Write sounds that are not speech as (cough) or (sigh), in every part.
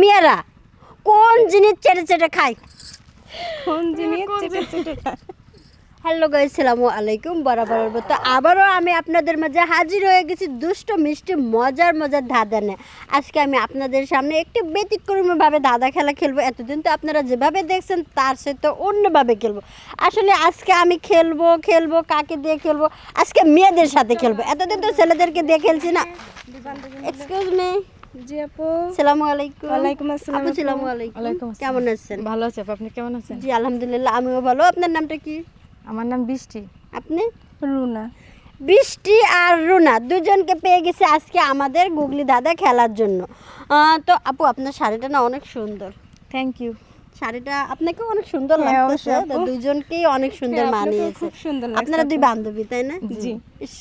মেয়েরা কোন জিনিস চেটে চেটে খায়? কোন জিনিস চেটে চেটে খায়? (laughs) হ্যালো গাইস সালামু আলাইকুম বরাবর মতো আবারও আমি আপনাদের মাঝে হাজির হয়ে গেছি দুষ্ট মিষ্টি মজার মজার ধাঁধা নিয়ে। আজকে আমি আপনাদের সামনে একটি ব্যতিক্রমীভাবে ধাঁধা খেলা খেলব। এতদিন তো আপনারা যেভাবে দেখছেন তার সাথে অন্যভাবে খেলব। আসলে আজকে আমি খেলব খেলব কাকে দিয়ে খেলব? আজকে মেয়েদের সাথে খেলব। এতদিন তো ছেলেদেরকে দিয়ে খেলছি না। এক্সকিউজ মি জি আপু। সালামু আলাইকুম ওয়ালাইকুম আসসালাম আপু আপু। আলাইকুম কেমন আছেন? ভালো আছে আপু আপনি কেমন আছেন? জি আলহামদুলিল্লাহ আমিও ভালো। আপনার নামটা কি? আমার নাম বৃষ্টি। আপনি? রুনা। বৃষ্টি আর রুনা দুজনকে পেয়ে গেছে আজকে আমাদের গুগলি দাদা খেলার জন্য। তো আপু আপনার শাড়িটা না অনেক সুন্দর। থ্যাংক ইউ শাড়িটা আপনাকে অনেক সুন্দর হ্যাঁ, লাগতেছে। দুজনকেই অনেক সুন্দর হ্যাঁ, মানিয়েছে। সুন্দর আপনারা দুই বান্ধবী তাই না? জি।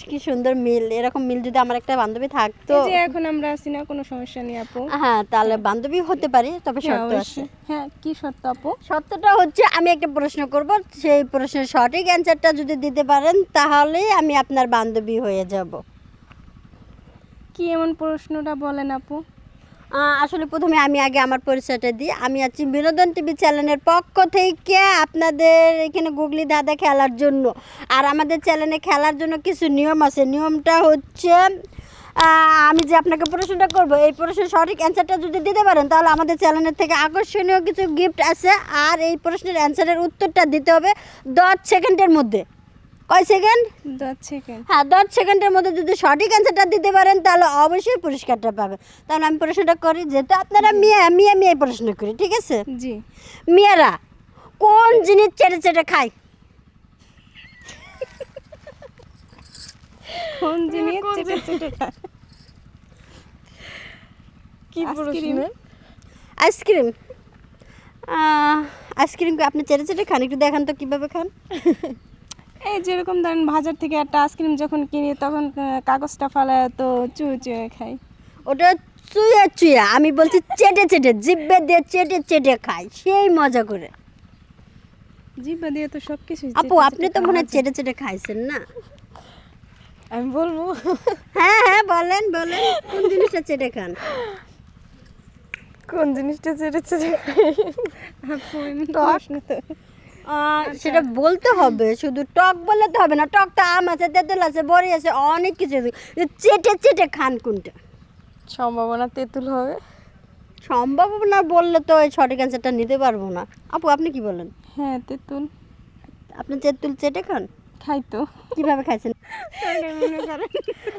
কি সুন্দর মিল। এরকম মিল যদি আমার একটা বান্ধবী থাকতো। এই যে এখন আমরা আছি না কোনো সমস্যা নেই আপু। হ্যাঁ তাহলে বান্ধবী হতে পারি তবে হ্যাঁ, শর্ত আছে। হ্যাঁ কি সত্য আপু? সত্যটা হচ্ছে আমি একটা প্রশ্ন করব সেই প্রশ্নের সঠিক অ্যান্সারটা যদি দিতে পারেন তাহলেই আমি আপনার বান্ধবী হয়ে যাব। কি এমন প্রশ্নটা বলেন আপু? আসলে প্রথমে আমি আগে আমার পরিচয়টা দিই। আমি আছি বিনোদন টিভি চ্যানেলের পক্ষ থেকে আপনাদের এখানে গুগলি দাদা খেলার জন্য। আর আমাদের চ্যানেলে খেলার জন্য কিছু নিয়ম আছে। নিয়মটা হচ্ছে আমি যে আপনাকে প্রশ্নটা করব, এই প্রশ্নের সঠিক অ্যান্সারটা যদি দিতে পারেন, তাহলে আমাদের চ্যানেলের থেকে আকর্ষণীয় কিছু গিফট আছে। আর এই প্রশ্নের অ্যান্সারের উত্তরটা দিতে হবে দশ সেকেন্ডের মধ্যে। কয় সেকেন্ড দশ সেকেন্ড হ্যাঁ দশ সেকেন্ডের মধ্যে যদি সঠিক অ্যান্সারটা দিতে পারেন তাহলে অবশ্যই পুরস্কারটা পাবেন। তাহলে আমি প্রশ্নটা করি যেহেতু আপনারা মেয়ে মেয়ে মেয়ে প্রশ্ন করি ঠিক আছে? জি। মেয়েরা কোন জিনিস চেটে চেটে খায়? কোন জিনিস চেটে চেটে খায়? কি প্রশ্ন? আইসক্রিম আইসক্রিম আপনি চেটে চেটে খান? একটু দেখান তো কীভাবে খান। (laughs) যেরকম ধরেন বাজার থেকে একটা আইসক্রিম যখন কিনি তখন কাগজটা ফালায় তো চুয়ে চুয়ে খাই। ওটা চুয়া চুয়া আমি বলছি চেটে চেটে জিব্বে দিয়ে চেটে চেটে খায় সেই মজা করে। দিয়ে তো সব কিছু আপু আপনি তো মনে হয় চেটে চেটে খাইছেন না? আমি বলব। হ্যাঁ হ্যাঁ বলেন বলেন কোন জিনিসটা চেটে খান? কোন জিনিসটা চেটে চেটে খাই? আপু তো সেটা বলতে হবে শুধু টক বললে তো হবে না টক তো আম আছে তেঁতুল আছে বড়ি আছে অনেক কিছু। চেটে চেটে খান কোনটা? সম্ভাবনা তেঁতুল হবে। সম্ভব না বললে তো ওই সঠিক অ্যান্সারটা নিতে পারব না। আপু আপনি কি বলেন? হ্যাঁ তেঁতুল। আপনি তেঁতুল চেটে খান? খাই তো। কীভাবে খাইছেন?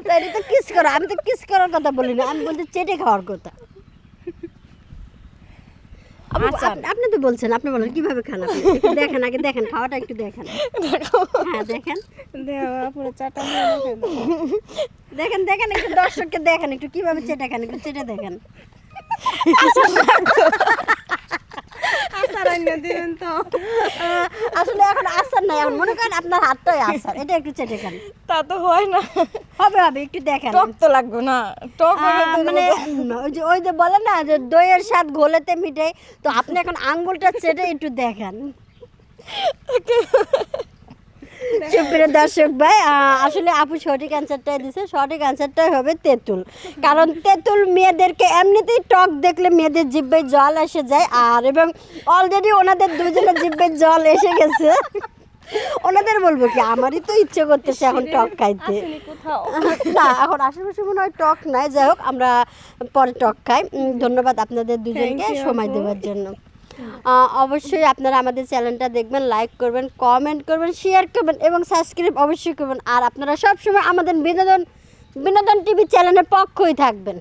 তো এটা তো কিস করা আমি তো কিস করার কথা বলি না আমি বলছি চেটে খাওয়ার কথা। আপনি তো বলছেন আপনি বলেন কীভাবে খান আপনি? দেখেন আগে দেখেন খাওয়াটা একটু দেখেন। হ্যাঁ দেখেন। দেওয়া পুরো চাটা দেখেন। দেখেন একটু দর্শককে দেখেন একটু কীভাবে চেটে খান একটু চেটে দেখেন। আনিয়ে দিবেন তো। আসলে এখন আসার নাই এখন মনে করেন আপনার হাতটাই আসার। এটা একটু চেটে খান। তা তো হয় না। হবে হবে একটু দেখেন। টক তো লাগবে না। টক মানে ওই যে ওই যে বলে না যে দইয়ের স্বাদ ঘোলেতে মিটে তো আপনি এখন আঙ্গুলটা চেটে একটু দেখেন। সুপ্রিয় দর্শক ভাই আসলে আপু সঠিক অ্যান্সারটাই দিছে। সঠিক অ্যান্সারটাই হবে তেঁতুল। কারণ তেঁতুল মেয়েদেরকে এমনিতেই টক দেখলে মেয়েদের জিব্বে জল এসে যায়। আর এবং অলরেডি ওনাদের দুজনের জিব্বে জল এসে গেছে। ওনাদের বলব কি আমারই তো ইচ্ছে করতেছে এখন টক খাইতে। না এখন আশেপাশে মনে হয় টক নাই। যাই হোক আমরা পরে টক খাই। ধন্যবাদ আপনাদের দুজনকে সময় দেওয়ার জন্য। অবশ্যই আপনারা আমাদের চ্যানেলটা দেখবেন লাইক করবেন কমেন্ট করবেন শেয়ার করবেন এবং সাবস্ক্রাইব অবশ্যই করবেন। আর আপনারা সবসময় আমাদের বিনোদন বিনোদন টিভি চ্যানেলের পক্ষই থাকবেন।